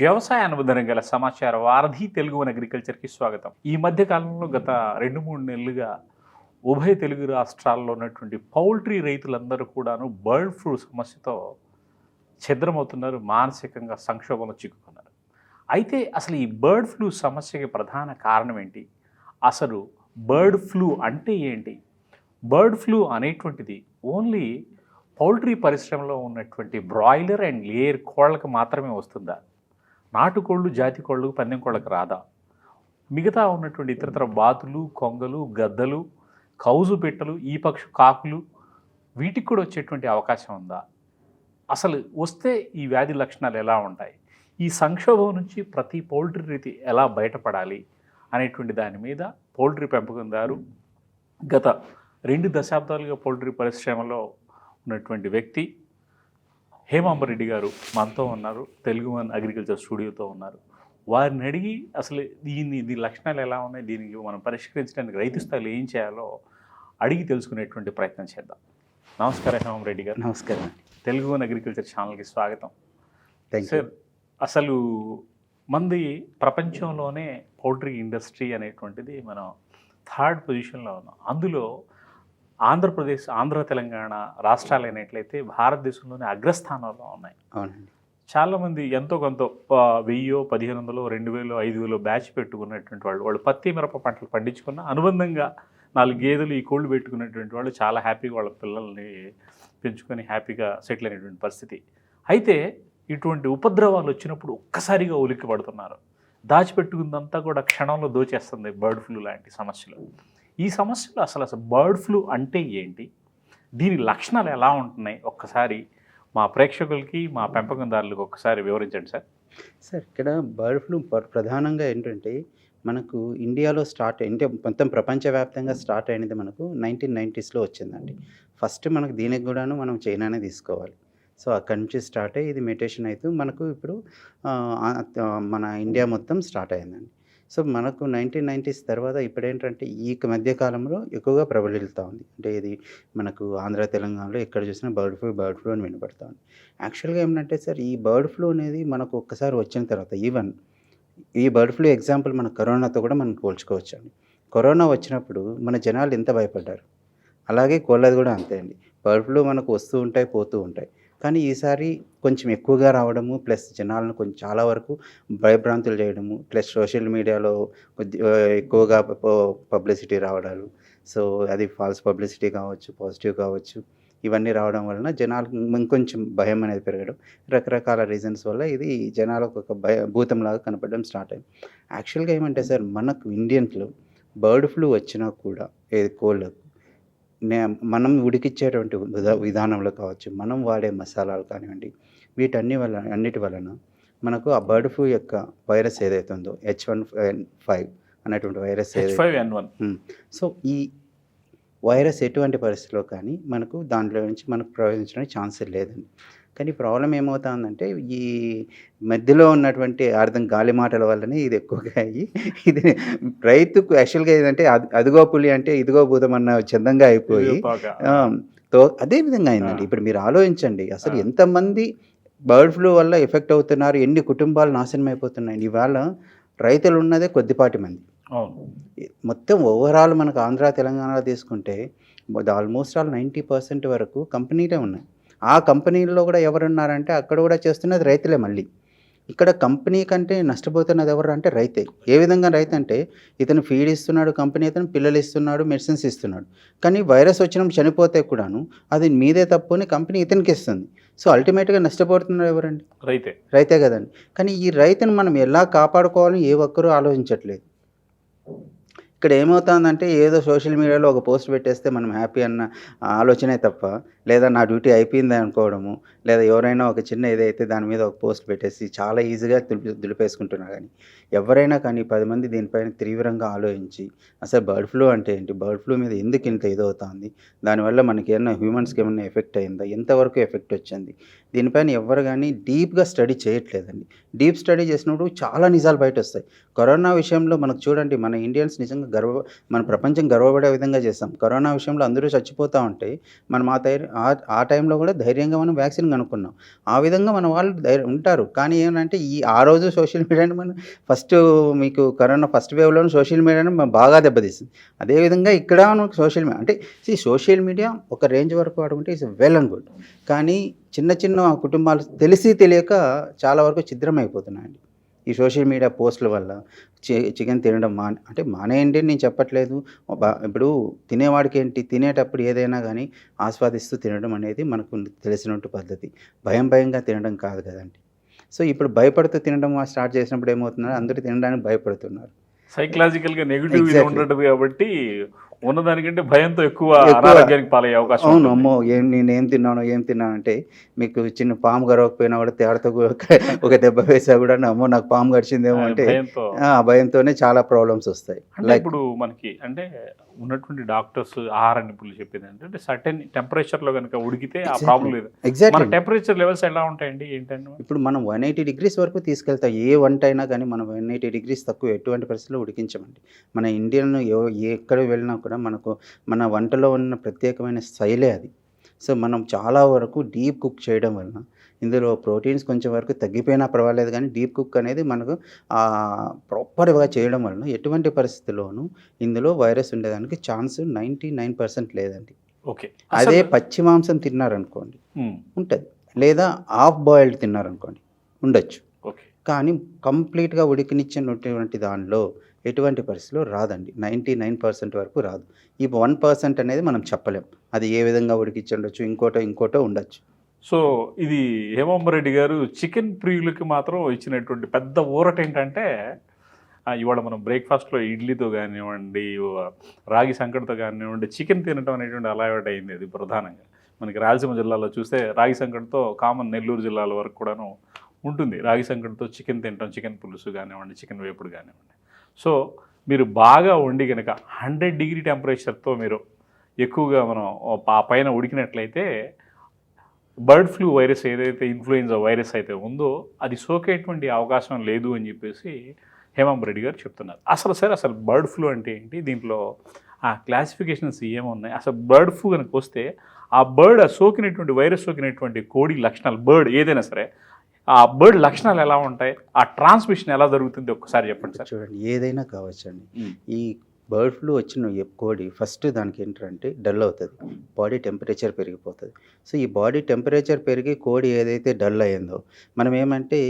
వ్యవసాయ అనుబంధం గల సమాచార వారధి తెలుగు వన్ అగ్రికల్చర్కి స్వాగతం. ఈ మధ్య కాలంలో గత రెండు మూడు నెలలుగా ఉభయ తెలుగు రాష్ట్రాల్లో ఉన్నటువంటి పౌల్ట్రీ రైతులందరూ కూడాను బర్డ్ ఫ్లూ సమస్యతో ఛిద్రమవుతున్నారు మానసికంగా సంక్షోభంలో చిక్కుకున్నారు. అయితే అసలు ఈ బర్డ్ ఫ్లూ సమస్యకి ప్రధాన కారణం ఏంటి? అసలు బర్డ్ ఫ్లూ అంటే ఏంటి? బర్డ్ ఫ్లూ అనేటువంటిది ఓన్లీ పౌల్ట్రీ పరిశ్రమలో ఉన్నటువంటి బ్రాయిలర్ అండ్ లేయర్ కోళ్ళకు మాత్రమే వస్తుందా? నాటుకోళ్ళు జాతి కోళ్ళు పందెం కోళ్ళకు రాదా? మిగతా ఉన్నటువంటి ఇతరతర బాతులు కొంగలు గద్దలు కౌజు పెట్టలు ఈ పక్షు కాకులు వీటికి కూడా వచ్చేటువంటి అవకాశం ఉందా? అసలు వస్తే ఈ వ్యాధి లక్షణాలు ఎలా ఉంటాయి? ఈ సంక్షోభం నుంచి ప్రతి పౌల్ట్రీ రీతి ఎలా బయటపడాలి అనేటువంటి దాని మీద పౌల్ట్రీ పెంపకందారు గత రెండు దశాబ్దాలుగా పౌల్ట్రీ పరిశ్రమలో ఉన్నటువంటి వ్యక్తి హేమాంబరెడ్డి గారు మనతో ఉన్నారు తెలుగు వన్ అగ్రికల్చర్ స్టూడియోతో ఉన్నారు. వారిని అడిగి అసలు దీన్ని దీని లక్షణాలు ఎలా ఉన్నాయి దీనికి మనం పరిష్కరించడానికి రైతు స్థాయిలో ఏం చేయాలో అడిగి తెలుసుకునేటువంటి ప్రయత్నం చేద్దాం. నమస్కారం హేమాంబరెడ్డి గారు. నమస్కారం అండి. తెలుగు వన్ అగ్రికల్చర్ ఛానల్కి స్వాగతం. థ్యాంక్ యూ సార్ అసలు మంది ప్రపంచంలోనే పౌల్ట్రీ ఇండస్ట్రీ అనేటువంటిది మనం థర్డ్ పొజిషన్లో ఉన్నాం. అందులో ఆంధ్రప్రదేశ్ ఆంధ్ర తెలంగాణ రాష్ట్రాలు అయినట్లయితే భారతదేశంలోనే అగ్రస్థానంలో ఉన్నాయి. అవునండి. చాలామంది ఎంతో కొంత వెయ్యో పదిహేను వందలు రెండు వేలు ఐదు వేలు బ్యాచ్ పెట్టుకున్నటువంటి వాళ్ళు వాళ్ళు పత్తి మిరప పంటలు పండించుకున్న అనుబంధంగా నాలుగు గేదెలు ఈ కోళ్ళు పెట్టుకున్నటువంటి వాళ్ళు చాలా హ్యాపీగా వాళ్ళ పిల్లల్ని పెంచుకొని హ్యాపీగా సెటిల్ అయినటువంటి పరిస్థితి. అయితే ఇటువంటి ఉపద్రవాలు వచ్చినప్పుడు ఒక్కసారిగా ఉలిక్కి పడుతున్నారు దాచిపెట్టుకుందంతా కూడా క్షణంలో దోచేస్తుంది బర్డ్ ఫ్లూ లాంటి సమస్యలు. ఈ సమస్యలు అసలు అసలు బర్డ్ ఫ్లూ అంటే ఏంటి? దీని లక్షణాలు ఎలా ఉంటున్నాయి? ఒక్కసారి మా ప్రేక్షకులకి మా పెంపకందారులకు ఒక్కసారి వివరించండి సార్. సార్ ఇక్కడ బర్డ్ ఫ్లూ ప్రధానంగా ఏంటంటే మనకు ఇండియాలో స్టార్ట్ అంటే మొత్తం ప్రపంచవ్యాప్తంగా స్టార్ట్ అయినది మనకు నైన్టీన్ నైంటీస్లో వచ్చిందండి. ఫస్ట్ మనకు దీనికి కూడాను మనం చైనానే తీసుకోవాలి. సో అక్కడి నుంచి స్టార్ట్ అయ్యి ఇది మెడిటేషన్ అవుతూ మనకు ఇప్పుడు మన ఇండియా మొత్తం స్టార్ట్ అయిందండి సో మనకు నైన్టీన్ నైంటీస్ తర్వాత ఇప్పుడేంటంటే ఈ మధ్య కాలంలో ఎక్కువగా ప్రబలిస్తూ ఉంది. అంటే ఇది మనకు ఆంధ్ర తెలంగాణలో ఎక్కడ చూసినా బర్డ్ ఫ్లూ బర్డ్ ఫ్లూ అని వినపడతా ఉంది. యాక్చువల్గా ఏమంటే సార్ ఈ బర్డ్ ఫ్లూ అనేది మనకు ఒక్కసారి వచ్చిన తర్వాత ఈవెన్ ఈ బర్డ్ ఫ్లూ ఎగ్జాంపుల్ మన కరోనాతో కూడా మనం పోల్చుకోవచ్చు అండి. కరోనా వచ్చినప్పుడు మన జనాలు ఎంత భయపడ్డారు? అలాగే కోళ్ళది కూడా అంతే అండి. బర్డ్ ఫ్లూ మనకు వస్తూ ఉంటాయి పోతూ ఉంటాయి. కానీ ఈసారి కొంచెం ఎక్కువగా రావడము ప్లస్ జనాలను కొంచెం చాలా వరకు భయభ్రాంతులు చేయడము ప్లస్ సోషల్ మీడియాలో ఎక్కువగా పబ్లిసిటీ రావడాలు. సో అది ఫాల్స్ పబ్లిసిటీ కావచ్చు పాజిటివ్ కావచ్చు ఇవన్నీ రావడం వలన జనాలకు ఇంకొంచెం భయం అనేది పెరగడం. రకరకాల రీజన్స్ వల్ల ఇది జనాలకు ఒక భయ భూతంలాగా కనపడడం స్టార్ట్ అయింది. యాక్చువల్గా ఏమంటే సార్ మనకు ఇండియన్స్లో బర్డ్ ఫ్లూ వచ్చినా కూడా ఏది కోళ్ళకు మనం ఉడికిచ్చేటువంటి విధా- విధానంలో కావచ్చు మనం వాడే మసాలాలు కానివ్వండి వీటన్ని వల్ల అన్నిటి వలన మనకు ఆ బర్డ్ ఫ్లూ యొక్క వైరస్ ఏదైతే ఉందో హెచ్ వన్ ఫైవ్ అనేటువంటి వైరస్ సో ఈ వైరస్ ఎటువంటి పరిస్థితిలో కానీ మనకు దాంట్లో నుంచి మనకు ప్రవేశించడానికి ఛాన్స్ లేదండి. కానీ ప్రాబ్లం ఏమవుతుందంటే ఈ మధ్యలో ఉన్నటువంటి అర్థం గాలి మాటల వల్లనే ఇది ఎక్కువగా అయ్యి ఇది రైతుకు యాక్చువల్గా ఏదంటే అది- అదిగో పులి అంటే ఇదిగో భూతం అన్న చందంగా అయిపోయి తో అదే విధంగా అయిందండి. ఇప్పుడు మీరు ఆలోచించండి. అసలు. ఎంతమంది బర్డ్ ఫ్లూ వల్ల ఎఫెక్ట్ అవుతున్నారు ఎన్ని కుటుంబాలు నాశనం అయిపోతున్నాయి ఇవాళ రైతులు ఉన్నదే కొద్దిపాటి మంది. మొత్తం ఓవరాల్ మనకు ఆంధ్ర తెలంగాణలో తీసుకుంటే ఆల్మోస్ట్ ఆల్ నైంటీ పర్సెంట్ వరకు కంపెనీలే ఉన్నాయి. ఆ కంపెనీల్లో కూడా ఎవరున్నారంటే అక్కడ కూడా చేస్తున్నది రైతులే మళ్ళీ. ఇక్కడ కంపెనీ కంటే నష్టపోతున్నది ఎవరు అంటే రైతే. ఏ విధంగా రైతు అంటే ఇతను ఫీడ్ ఇస్తున్నాడు కంపెనీ ఇతను పిల్లలు ఇస్తున్నాడు మెడిసిన్స్ ఇస్తున్నాడు. కానీ వైరస్ వచ్చినప్పుడు చనిపోతే కూడాను అది మీదే తప్పు అని కంపెనీ ఇతనికి ఇస్తుంది. సో అల్టిమేట్గా నష్టపోతున్నారు ఎవరండి? రైతే. రైతే కదండి. కానీ ఈ రైతును మనం ఎలా కాపాడుకోవాలని ఏ ఒక్కరూ ఆలోచించట్లేదు. ఇక్కడ ఏమవుతుందంటే ఏదో సోషల్ మీడియాలో ఒక పోస్ట్ పెట్టేస్తే మనం హ్యాపీ అన్న ఆలోచనే తప్ప లేదా నా డ్యూటీ అయిపోయింది అనుకోవడము లేదా ఎవరైనా ఒక చిన్న ఏదైతే దాని మీద ఒక పోస్ట్ పెట్టేసి చాలా ఈజీగా దులిపి దులిపేసుకుంటున్నారు. కానీ ఎవరైనా కానీ పది మంది దీనిపైన తీవ్రంగా ఆలోచించి అసలు బర్డ్ ఫ్లూ అంటే ఏంటి? బర్డ్ ఫ్లూ మీద ఎందుకు ఇంత ఇదవుతుంది? దానివల్ల మనకి ఏమైనా హ్యూమన్స్కి ఏమైనా ఎఫెక్ట్ అయిందా? ఎంతవరకు ఎఫెక్ట్ వచ్చింది? దీనిపైన ఎవరు కానీ డీప్గా స్టడీ చేయట్లేదండి. డీప్ స్టడీ చేసినప్పుడు చాలా నిజాలు బయట వస్తాయి కరోనా విషయంలో మనకు చూడండి మన ఇండియన్స్ నిజంగా గర్వ మన ప్రపంచం గర్వపడే విధంగా చేస్తాం. కరోనా విషయంలో అందరూ చచ్చిపోతూ ఉంటే మనం ఆ ధైర్యం ఆ- ఆ టైంలో కూడా ధైర్యంగా మనం వ్యాక్సిన్ కనుక్కున్నాం. ఆ విధంగా మన వాళ్ళు ధైర్యం ఉంటారు. కానీ ఏంటంటే ఈ ఆ రోజు సోషల్ మీడియాని మనం ఫస్ట్ మీకు కరోనా ఫస్ట్ వేవ్లోనూ సోషల్ మీడియాని మనం బాగా దెబ్బతీస్తుంది అదేవిధంగా ఇక్కడ మనకు సోషల్ మీడియా అంటే సోషల్ మీడియా ఒక రేంజ్ వరకు వాడుకుంటే ఇట్స్ వెల్ అండ్ గుడ్. కానీ చిన్న చిన్న కుటుంబాలు తెలిసి తెలియక చాలా వరకు ఛిద్రమైపోతున్నాయండి. ఈ సోషల్ మీడియా పోస్టుల వల్ల చికెన్ తినడం మానే అంటే మానేయండి నేను చెప్పట్లేదు. ఇప్పుడు తినేవాడికి ఏంటి తినేటప్పుడు ఏదైనా కానీ ఆస్వాదిస్తూ తినడం అనేది మనకు తెలిసినట్టు పద్ధతి. భయం భయంగా తినడం కాదు కదండి. సో ఇప్పుడు భయపడుతూ తినడం స్టార్ట్ చేసినప్పుడు ఏమవుతున్నారు? అందరూ తినడానికి భయపడుతున్నారు. సైకలాజికల్గా నెగిటివ్. ఉండదు కాబట్టి ఉన్నదానికంటే భయంతో ఎక్కువ అనారోగ్యానికి పాలయ్యే అవకాశం అవును. అమ్మో ఏం నేను ఏం తిన్నాను ఏం తిన్నాను అంటే మీకు చిన్న పాము గరవకపోయినా కూడా తేడతో ఒక- దెబ్బ వేసా కూడా అమ్మో నాకు పాము గడిచిందేమో అంటే ఆ భయంతోనే చాలా ప్రాబ్లమ్స్ వస్తాయి. అంటే ఇప్పుడు మనకి అంటే ఉన్నటువంటి డాక్టర్స్ ఆహార నిపుణులు చెప్పేది ఏంటంటే సర్టెన్ టెంపరేచర్లో కనుక ఉడికితే ఆ. ప్రాబ్లం లేదు. మన ఎగ్జాక్ట్లీ టెంపరేచర్ లెవెల్స్ ఎలా ఉంటాయండి? ఏంటంటే ఇప్పుడు మనం వన్ ఎయిటీ డిగ్రీస్ వరకు తీసుకెళ్తాం. ఏ వంట అయినా కానీ మనం వన్ ఎయిటీ డిగ్రీస్ తక్కువ ఎటువంటి పరిస్థితుల్లో ఉడికించమండి. మన ఇండియన్ ఎక్కడ వెళ్ళినా కూడా మనకు మన వంటలో ఉన్న ప్రత్యేకమైన శైలే అది. సో మనం చాలా వరకు డీప్ కుక్ చేయడం వలన ఇందులో ప్రోటీన్స్ కొంచెం వరకు తగ్గిపోయినా పర్వాలేదు కానీ డీప్ కుక్ అనేది మనకు ప్రాపర్గా చేయడం వలన ఎటువంటి పరిస్థితుల్లోనూ ఇందులో వైరస్ ఉండేదానికి ఛాన్స్ నైంటీ నైన్ పర్సెంట్ లేదండి. ఓకే. అదే పచ్చి మాంసం తిన్నారనుకోండి ఉంటుంది. లేదా హాఫ్ బాయిల్డ్ తిన్నారనుకోండి ఉండొచ్చు. ఓకే. కానీ కంప్లీట్గా ఉడికినిచ్చినటువంటి దానిలో ఎటువంటి పరిస్థితిలో రాదండి. నైంటీ నైన్ పర్సెంట్ వరకు రాదు. ఈ వన్ పర్సెంట్ అనేది మనం చెప్పలేం. అది ఏ విధంగా ఉడికించి ఉండొచ్చు ఇంకోటో ఇంకోటో ఉండొచ్చు. సో ఇది హేమంబరెడ్డి గారు చికెన్ ప్రియులకి మాత్రం ఇచ్చినటువంటి పెద్ద ఊరట ఏంటంటే ఇవాళ మనం బ్రేక్ఫాస్ట్లో ఇడ్లీతో కానివ్వండి రాగి సంకటితో కానివ్వండి చికెన్ తినడం అనేటువంటి అలవాటు అయింది అది ప్రధానంగా. మనకి రాయలసీమ జిల్లాలో చూస్తే రాగి సంకటితో కామన్ నెల్లూరు జిల్లాల వరకు కూడాను ఉంటుంది. రాగి సంకటితో చికెన్ తినటం చికెన్ పులుసు కానివ్వండి చికెన్ వేపుడు కానివ్వండి. సో మీరు బాగా వండి కనుక హండ్రెడ్ డిగ్రీ టెంపరేచర్తో మీరు ఎక్కువగా మనం ఆ పైన ఉడికినట్లయితే బర్డ్ ఫ్లూ వైరస్ ఏదైతే ఇన్ఫ్లుయెంజా వైరస్ అయితే ఉందో అది సోకేటువంటి అవకాశం లేదు అని చెప్పేసి హేమంత్ రెడ్డి గారు చెప్తున్నారు. అసలు సరే అసలు బర్డ్ ఫ్లూ అంటే ఏంటి? దీంట్లో ఆ క్లాసిఫికేషన్స్ ఏమున్నాయి అసలు బర్డ్ ఫ్లూ కనుక వస్తే ఆ బర్డ్ సోకినటువంటి వైరస్ సోకినటువంటి కోడి లక్షణాలు బర్డ్ ఏదైనా సరే ఆ బర్డ్ లక్షణాలు ఎలా ఉంటాయి? ఆ ట్రాన్స్మిషన్ ఎలా జరుగుతుంది? ఒక్కసారి చెప్పండి సార్. చూడండి ఏదైనా కావచ్చండి. ఈ బర్డ్ ఫ్లూ వచ్చిన కోడి ఫస్ట్ దానికి ఏంటంటే డల్ అవుతుంది. బాడీ టెంపరేచర్ పెరిగిపోతుంది. సో ఈ బాడీ టెంపరేచర్ పెరిగి కోడి ఏదైతే డల్ అయ్యిందో మనం ఏమంటే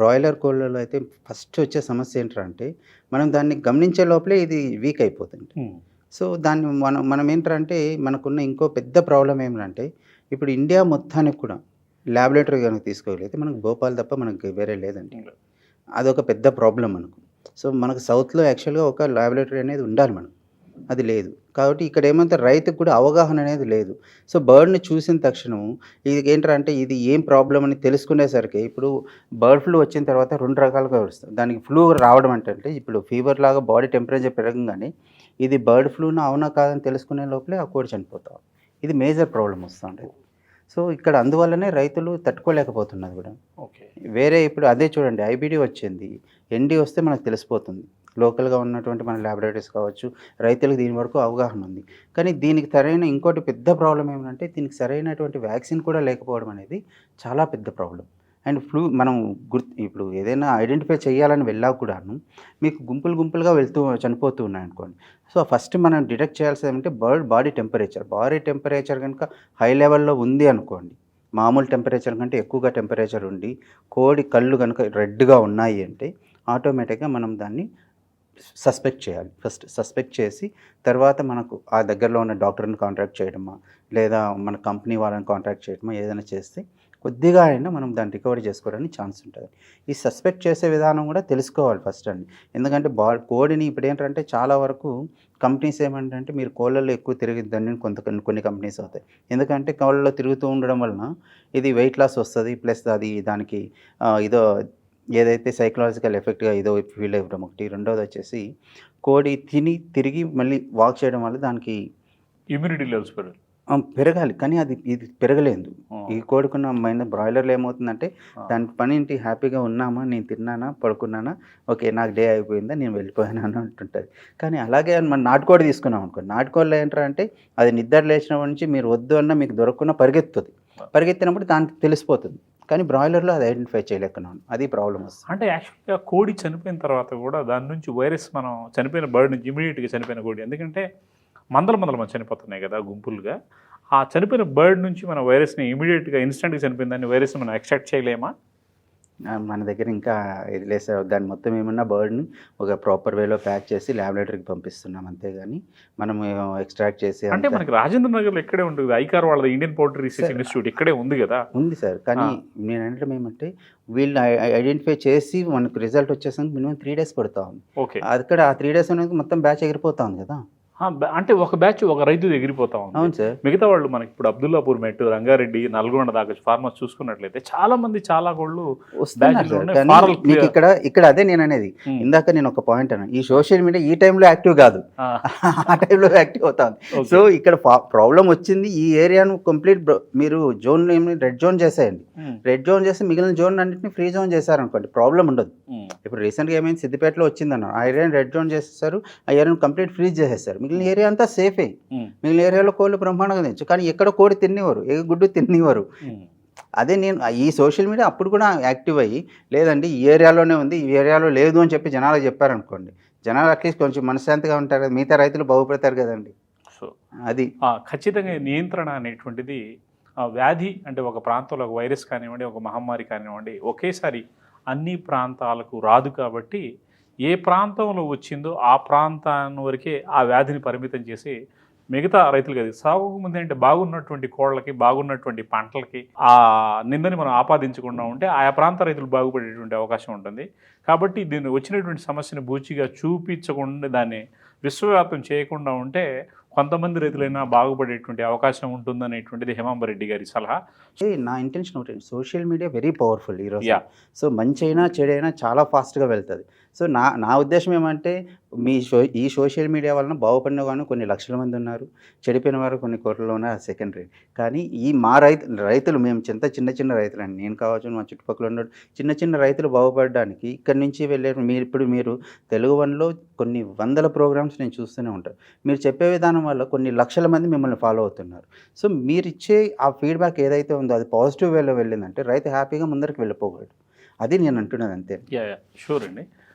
బ్రాయిలర్ కోళ్ళలో అయితే ఫస్ట్ వచ్చే సమస్య ఏంటంటే మనం దాన్ని గమనించే లోపలే ఇది వీక్ అయిపోతుంది. సో దాన్ని మనం మనం ఏంటంటే మనకున్న ఇంకో పెద్ద ప్రాబ్లం ఏమంటే ఇప్పుడు ఇండియా మొత్తానికి కూడా ల్యాబొరేటరీ కనుక తీసుకోగలిగితే మనకు భోపాల్ తప్ప మనకు వేరే లేదండి. అదొక పెద్ద ప్రాబ్లం మనకు. సో మనకు సౌత్లో యాక్చువల్గా ఒక ల్యాబొరేటరీ అనేది ఉండాలి మనం. అది లేదు. కాబట్టి ఇక్కడ ఏమంటే రైతుకు కూడా అవగాహన అనేది లేదు. సో బర్డ్ని చూసిన తక్షణం ఇది ఏంటంటే ఇది ఏం ప్రాబ్లం అని తెలుసుకునేసరికి ఇప్పుడు బర్డ్ ఫ్లూ వచ్చిన తర్వాత రెండు రకాలుగా వస్తుంది. దానికి ఫ్లూ రావడం అంటే ఇప్పుడు ఫీవర్ లాగా బాడీ టెంపరేచర్ పెరగంగానే ఇది బర్డ్ ఫ్లూనా అవునా కాదని తెలుసుకునే లోపలే ఆ కోడి చనిపోతాం. ఇది మేజర్ ప్రాబ్లం వస్తుంది. సో ఇక్కడ అందువల్లనే రైతులు తట్టుకోలేకపోతున్నది కూడా ఓకే. వేరే ఇప్పుడు అదే చూడండి ఐబిడి వచ్చింది ఎన్డి వస్తే మనకు తెలిసిపోతుంది. లోకల్గా ఉన్నటువంటి మన ల్యాబొరేటరీస్ కావచ్చు రైతులకు దీని వరకు అవగాహన ఉంది. కానీ దీనికి సరైన ఇంకోటి పెద్ద ప్రాబ్లం ఏమంటే దీనికి సరైనటువంటి వ్యాక్సిన్ కూడా లేకపోవడం అనేది చాలా పెద్ద ప్రాబ్లం అండ్ ఫ్లూ మనం గుర్తు ఇప్పుడు ఏదైనా ఐడెంటిఫై చేయాలని వెళ్ళా కూడాను మీకు గుంపులు గుంపులుగా వెళ్తూ చనిపోతూ ఉన్నాయి అనుకోండి సో ఫస్ట్ మనం డిటెక్ట్ చేయాల్సింది ఏమంటే bird body temperature. Body temperature కనుక హై లెవెల్లో ఉంది అనుకోండి మామూలు టెంపరేచర్ కంటే ఎక్కువగా టెంపరేచర్ ఉండి కోడి కళ్ళు కనుక రెడ్గా ఉన్నాయి అంటే ఆటోమేటిక్గా మనం దాన్ని సస్పెక్ట్ చేయాలి. ఫస్ట్ సస్పెక్ట్ చేసి తర్వాత మనకు ఆ దగ్గరలో ఉన్న డాక్టర్ని కాంటాక్ట్ చేయడమా లేదా మన కంపెనీ వాళ్ళని కాంటాక్ట్ చేయడమా ఏదైనా చేస్తే కొద్దిగా అయినా మనం దాన్ని రికవరీ చేసుకోవడానికి ఛాన్స్ ఉంటుంది. ఈ సస్పెక్ట్ చేసే విధానం కూడా తెలుసుకోవాలి ఫస్ట్ అండి. ఎందుకంటే బా కోడిని ఇప్పుడు ఏంటంటే చాలా వరకు కంపెనీస్ ఏమంటే మీరు కోళ్ళల్లో ఎక్కువ తిరిగిద్దని కొంత కొన్ని కంపెనీస్ అవుతాయి. ఎందుకంటే కోళ్ళలో తిరుగుతూ ఉండడం వలన ఇది వెయిట్ లాస్ వస్తుంది ప్లస్ అది దానికి ఏదో ఇదో ఏదైతే సైకలాజికల్ ఎఫెక్ట్గా ఏదో ఫీల్ అవ్వడం ఒకటి రెండోది వచ్చేసి కోడి తిని తిరిగి మళ్ళీ వాక్ చేయడం వల్ల దానికి ఇమ్యూనిటీ లెవెల్స్ పెరుగుతుంది పెరగాలి. కానీ అది ఇది పెరగలేదు. ఈ కోడుకున్న మైన బ్రాయిలర్లో ఏమవుతుందంటే. దాని పని ఏంటి హ్యాపీగా ఉన్నామా? నేను తిన్నానా? పడుకున్నానా? ఓకే నాకు డే అయిపోయిందా? నేను వెళ్ళిపోయాను? అంటుంటుంది. కానీ అలాగే మన నాటుకోడి తీసుకున్నాం అనుకో నాటుకోడిలో ఏంటంటే అది నిద్ర లేచినప్పటి నుంచి మీరు వద్దు అన్నా మీకు దొరకకుండా పరిగెత్తుతుంది. పరిగెత్తినప్పుడు దానికి తెలిసిపోతుంది. కానీ బ్రాయిలర్లో అది ఐడెంటిఫై చేయలేకున్నాను అది ప్రాబ్లం వస్తుంది అంటే యాక్చువల్గా కోడి చనిపోయిన తర్వాత కూడా దాని నుంచి వైరస్ మనం చనిపోయిన బర్డ్ నుంచి ఇమీడియట్గా చనిపోయిన కోడి. ఎందుకంటే మందల మందల మనం చనిపోతున్నాయి కదా గుంపులుగా. ఆ చనిపోయిన బర్డ్ నుంచి మన వైరస్ని ఇమీడియట్గా ఇన్స్టెంట్గా చనిపోయిన దాన్ని వైరస్ని మనం ఎక్స్ట్రాక్ట్ చేయలేమా? మన దగ్గర ఇంకా ఇది లేదు సార్. దాని మొత్తం ఏమన్నా బర్డ్ని ఒక ప్రాపర్ వేలో ప్యాక్ చేసి ల్యాబొరేటరీకి పంపిస్తున్నాం అంతేగాని మనం ఎక్స్ట్రాక్ట్ చేసి అంటే మనకి రాజేంద్ర నగర్లో ఇక్కడే ఉంటుంది. ఐకార్ వాళ్ళది ఇండియన్ పౌల్ట్రీ రీసెర్చ్. ఇన్స్టిట్యూట్ ఇక్కడే ఉంది కదా. ఉంది సార్. కానీ. నేను అనడం ఏమంటే వీళ్ళు ఐడెంటిఫై చేసి మనకు రిజల్ట్ వచ్చేసరికి మినిమం త్రీ డేస్ పడుతూ ఉంది. ఓకే. అక్కడ ఆ త్రీ డేస్ అనేది మొత్తం బ్యాచ్ ఎగిరిపోతా ఉంది కదా. అంటే ఒక బ్యాచ్ ఒక రైతు ఎగిరిపోతా ఉంది. అవును సార్. మిగతా వాళ్ళు మనకి ఇప్పుడు అబ్దుల్లాపూర్ మెట్టు రంగారెడ్డి నల్గొండ దాకా ఫార్మర్స్ చూసుకున్నట్లయితే చాలా మంది చాలా కోళ్ళు మీకు. ఇక్కడ ఇక్కడ అదే నేను అనేది. ఇందాక నేను ఒక పాయింట్ అన్నాను ఈ సోషల్ మీడియా ఈ టైంలో యాక్టివ్ కాదు. ఆ, టైంలో యాక్టివ్ okay. సో ఇక్కడ ప్రాబ్లం వచ్చింది ఈ ఏరియాను కంప్లీట్ మీరు జోన్ రెడ్ జోన్ చేసేయండి. రెడ్ జోన్ చేసి మిగిలిన జోన్ అన్నింటిని ఫ్రీ జోన్ చేశారనుకోండి ప్రాబ్లం ఉండదు. ఇప్పుడు రీసెంట్గా ఏమైంది? సిద్దిపేటలో వచ్చిందన్నారు ఆ ఏరియాని రెడ్ జోన్ చేసేసారు. ఆ ఏరియాను కంప్లీట్ ఫ్రీజ్ చేసేసారు. మిగిలిన ఏరియా అంతా సేఫే మిగిలిన ఏరియాలో కోళ్ళు బ్రహ్మాండంగా తినచ్చు. కానీ ఎక్కడ కోడి తినేవారు? ఏ గుడ్డు తినేవారు. అదే నేను ఈ సోషల్ మీడియా అప్పుడు కూడా యాక్టివ్ అయ్యి లేదండి ఈ ఏరియాలోనే ఉంది ఈ ఏరియాలో లేదు అని చెప్పి జనాలకు చెప్పారనుకోండి. జనాలు అట్లీస్ట్ కొంచెం మనశ్శాంతిగా ఉంటారు కదా మిగతా రైతులు బాగుపడతారు కదండి. సో అది. ఆ, ఖచ్చితంగా నియంత్రణ అనేటువంటిది ఆ, వ్యాధి అంటే ఒక ప్రాంతంలో ఒక వైరస్ కానివ్వండి ఒక మహమ్మారి కానివ్వండి ఒకేసారి అన్ని ప్రాంతాలకు రాదు కాబట్టి ఏ ప్రాంతంలో వచ్చిందో ఆ ప్రాంతాన్ని వరకే ఆ వ్యాధిని పరిమితం చేసి మిగతా రైతులు కదా సాగుకు ముందు అంటే బాగున్నటువంటి కోళ్ళకి బాగున్నటువంటి పంటలకి ఆ నిందని మనం ఆపాదించకుండా ఉంటే ఆయా ప్రాంత రైతులు బాగుపడేటువంటి అవకాశం ఉంటుంది. కాబట్టి దీన్ని వచ్చినటువంటి సమస్యను బూచిగా చూపించకుండా దాన్ని విశ్వవ్యాప్తం చేయకుండా ఉంటే కొంతమంది రైతులైనా బాగుపడేటువంటి అవకాశం ఉంటుందనేటువంటిది హేమాంబరెడ్డి గారి సలహా. నా ఇంటెన్షన్ ఒకటి సోషల్ మీడియా వెరీ పవర్ఫుల్ ఈరోజు. సో మంచి అయినా చెడైనా చాలా ఫాస్ట్గా వెళ్తుంది. సో నా నా ఉద్దేశం ఏమంటే మీ షో ఈ సోషల్ మీడియా వలన బాగుపడిన వాళ్ళు కొన్ని లక్షల మంది ఉన్నారు. చెడిపోయిన వారు కొన్ని కోట్లలో ఉన్నారు సెకండరీ కానీ ఈ మా రైతు రైతులు మేము చింత చిన్న చిన్న రైతులండి. నేను కావచ్చు మా చుట్టుపక్కల ఉన్న చిన్న చిన్న రైతులు బాగుపడడానికి ఇక్కడి నుంచి వెళ్ళే మీరు ఇప్పుడు మీరు తెలుగు వన్లో కొన్ని వందల ప్రోగ్రామ్స్ నేను చూస్తూనే ఉంటాను మీరు చెప్పే విధానం వల్ల కొన్ని లక్షల మంది మిమ్మల్ని ఫాలో అవుతున్నారు. సో మీరు ఇచ్చే ఆ ఫీడ్బ్యాక్ ఏదైతే ఉందో అది పాజిటివ్ వేలో వెళ్ళిందంటే రైతు హ్యాపీగా ముందరికి వెళ్ళిపోగలడు. అది నేను అంటున్నది అంతే. షూర్ అండి